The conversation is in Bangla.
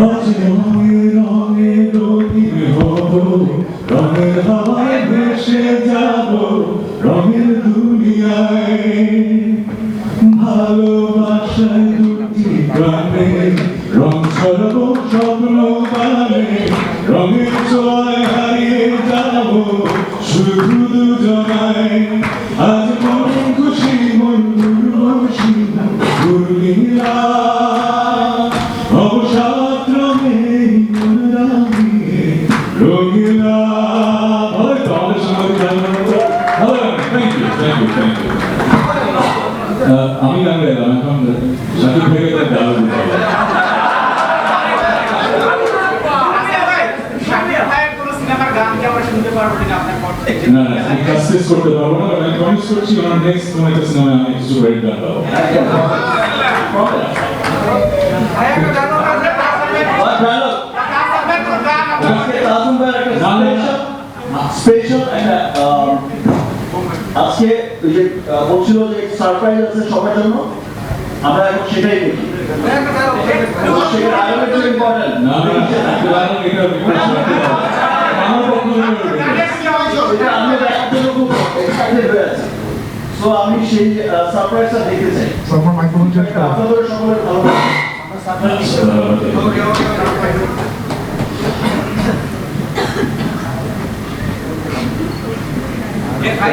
আজ রঙে রঙে রঙিন হব রঙের হাওয়ায় ভেসে যাব রঙের দুনিয়ায় ভালোবাসায় দুটি প্রাণে রং ছড়াবো স্বপ্ন গানে আমি গান গাইলাম এখন সাকিব ভাইকে তার আমরা আপনার না না আমি কাস্টেজ করতে পারব না আমি প্রমিস করছি ওনার নেক্সট কোনো একটা সিনেমায় আমি কিছু রেড গান ভাই একটা গান আছে, তাসমের কোনো গান আপনার স্পেশাল আজকে যে বলছিল যে সারপ্রাইজ আছে সবার জন্য আমরা এখন সেটাই দেখি গান আছে। সেটা আয়োজন খুব ইম্পর্টেন্ট Gracias.